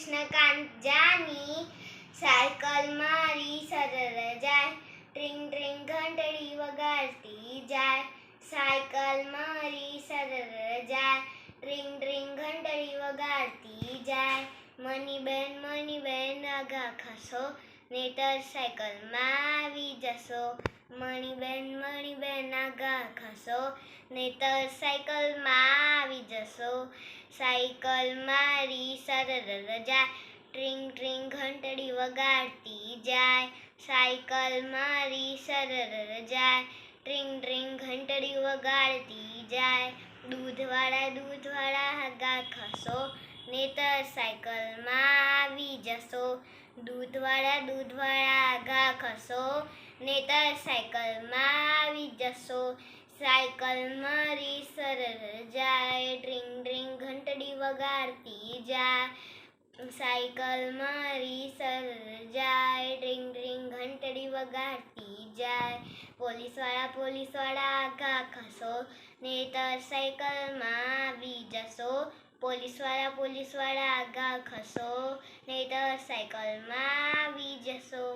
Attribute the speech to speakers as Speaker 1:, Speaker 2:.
Speaker 1: Krishan Kant Jani, cycle મારી સરર જાય, ટ્રિંગ ટ્રિંગ ઘંટડી વગાડતી જાય, સાયકલ મારી સરર જાય, ટ્રિંગ ટ્રિંગ ઘંટડી વગાડતી જાય મની બેન મની બેન આગા ખસો, નેટર સાયકલમાં આવી જશો. મણીબેન મણીબેન આગા ખસો નેતર સાયકલમાં આવી જશો. સાયકલ મારી સરર જાય ટ્રિંગ ટ્રિંગ, ઘંટડી વગાડતી જાય. સાયકલ મારી સરર જાય ટ્રિંગ ટ્રિંગ, ઘંટડી વગાડતી જાય. દૂધવાળા દૂધવાળા આગા ખસો નેતર સાયકલમાં આવી જશો. દૂધવાળા દૂધવાળા આગા ખસો નેતર સાયકલમાં આવી જશો. સાયકલમાં મારી સરળ જાય ડ્રિંગ ડ્રિંગ ઘંટડી વગાડતી જાય સાયકલમાં મારી સરળ જાય ડ્રિંગ ડ્રિંગ ઘંટડી વગાડતી જાય. પોલીસવાળા પોલીસવાળા આગા ખસો નેતર સાયકલમાં આવી જશો. પોલીસવાળા પોલીસવાળા આગા ખસો તો સાયકલમાં આવી જશો.